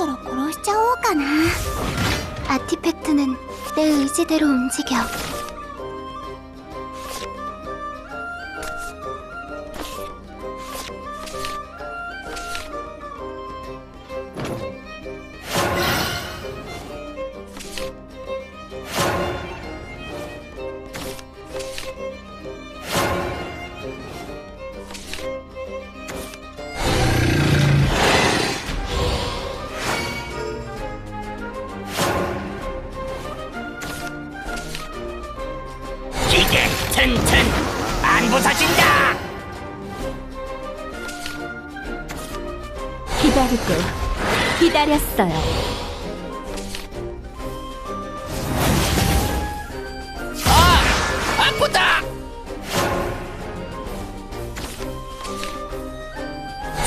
ろそろ殺しちゃおうかなアーティペット는내 의지대로 움직여 기다렸어요. 아 아프다.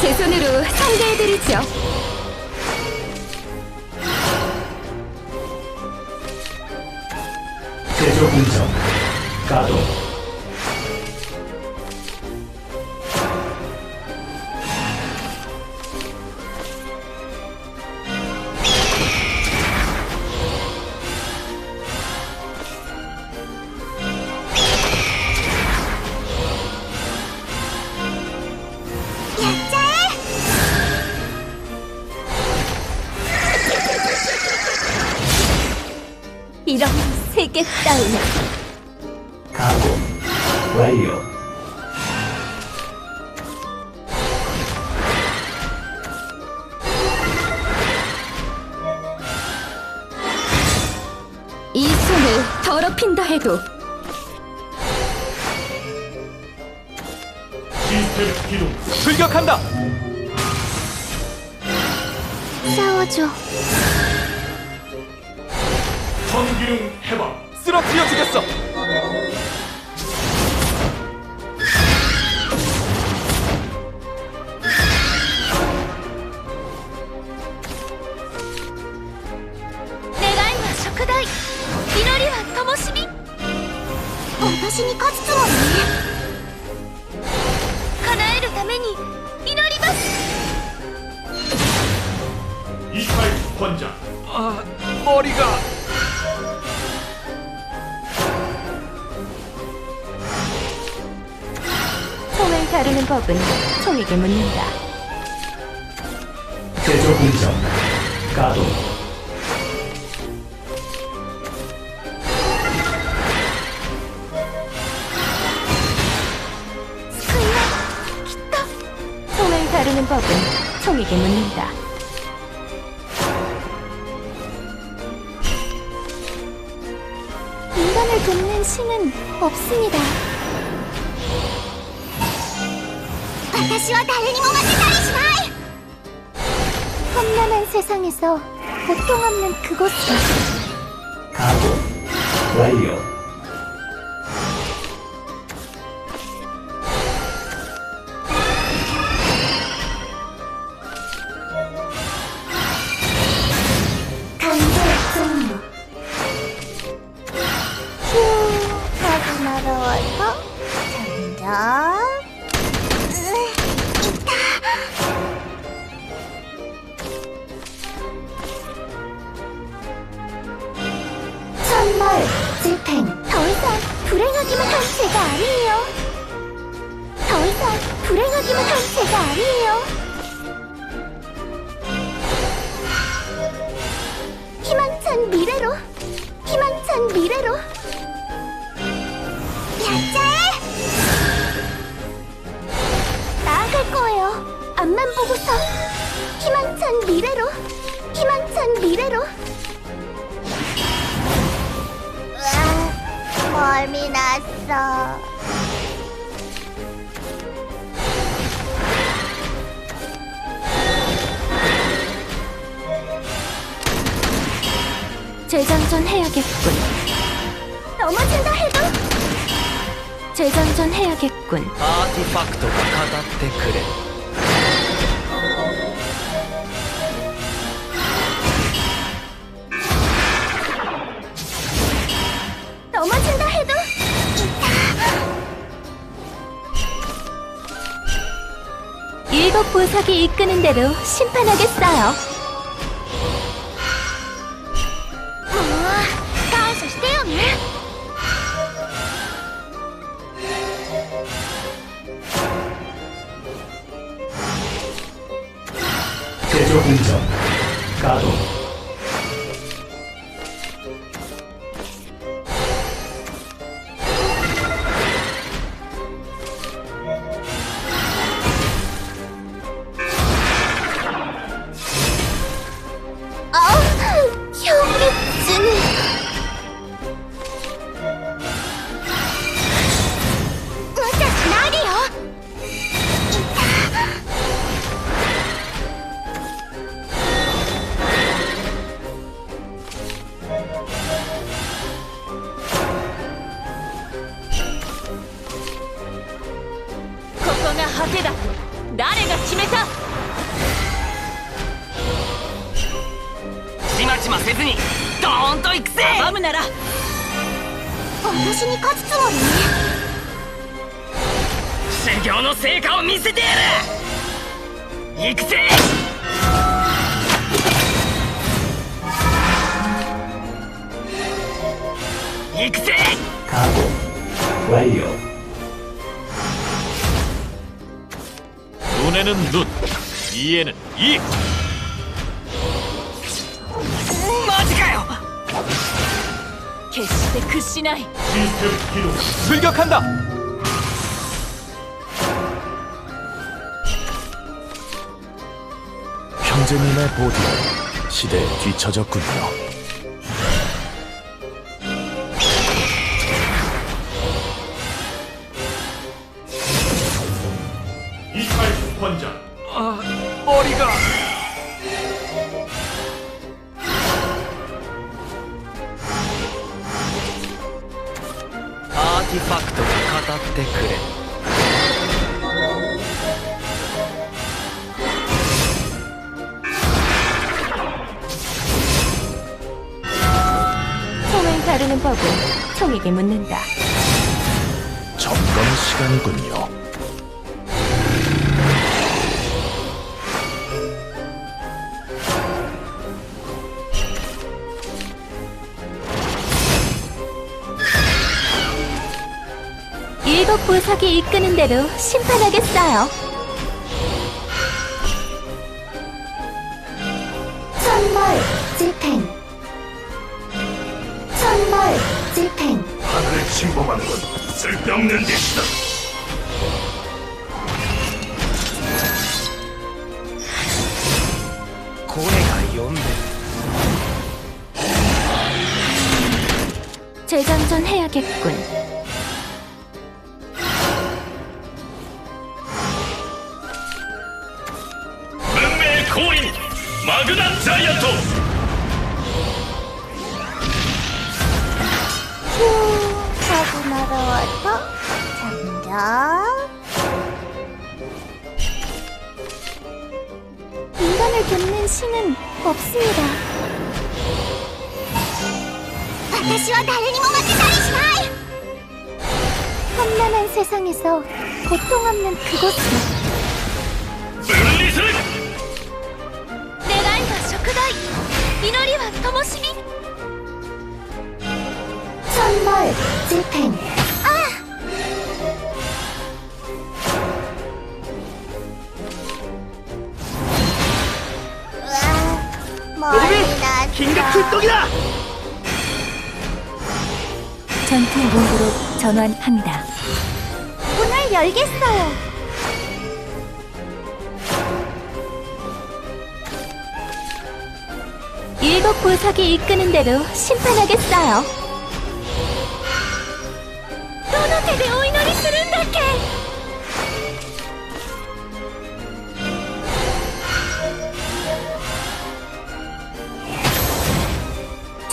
제 손으로 상대해드리죠. 제조 공정 가동 이런 세계 따위는 가공 완료 이 손을 더럽힌다 해도 시스템 기동 출격한다. 싸워줘 전기능 해방 쓰러뜨려 주겠어. 다루는 법은 총에게 묻는다. 제조 공정 가동 총을 다루는 법은 총에게 묻는다. 인간을 돕는 신은 없습니다 私は誰にも負けたりしない 험난한 세상에서 고통 없는 그곳으로 가공 완료 불행하기만 한 죄가 아니에요. 더 이상 불행하기만 한 죄가 아니에요 재장전 해야겠군. 넘어진다 해도 재장전 해야겠군. アーティファクトが語ってくれ。 보석이 이끄는 대로 심판하겠어요. 제조 공정 가동. 果てだ。誰が決めた？ちまちませずにドーンと行くぜ！むなら。私に勝つつもり？ね修行の成果を見せてやる！行くぜ！行くぜ！カゴライオ 눈에는 눈, 이에는 이. 어디가요? 개시대 그 시나이. 출격한다. 형제님의 보디 시대에 뒤처졌군요. 이탈 권장 아, 머리가. 아티팩트が語ってくれ 총을 다루는 법은 총에게 묻는다 점검 시간이군요. 일곱 부석이 이끄는 대로 심판하겠어요 천벌 집행. 천벌 집행. 하늘을 침범하는 건 쓸데없는 짓이다 재장전 해야겠군 하고 날아와서 잠자. 인간을 돕는 신은 없습니다. 私は誰にも負けたりしない 험난한 세상에서 고통 없는 그곳으로 分離する願いは食材祈りは灯火 천벌 집행 출동이다! 전투 본부로 전환합니다. 문을 열겠어요. 일곱 부석이 이끄는 대로 심판하겠어요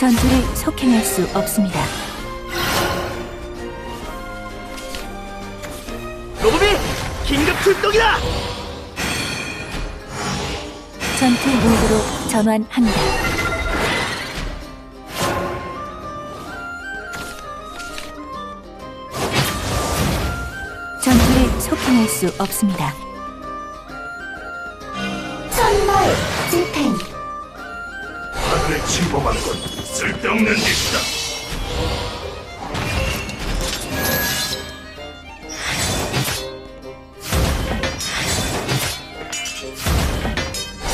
전투를 속행할 수 없습니다. 로보비 긴급 출동이다 전투 모드로 전환합니다. 전투를 속행할 수 없습니다. 천벌 집행 하늘을 침범하는 건 쓸데없는 짓이다.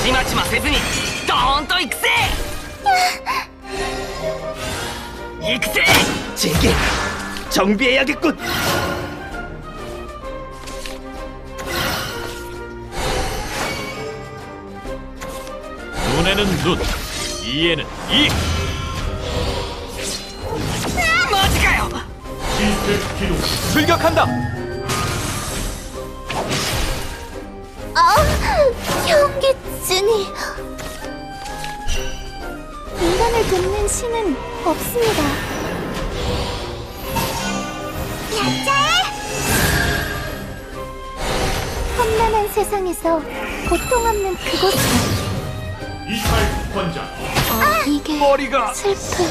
지마치마 세즈니 똥또 익세! 익세! 진기 정비해야겠군. 눈에는 눈, 이에는 이. 출격한다. 아, 현기증이 인간을 돕는 신은 없습니다. 약자해! 험난한 세상에서 고통 없는 그곳으로 이탈 권장. 아, 이게 머리가 슬픈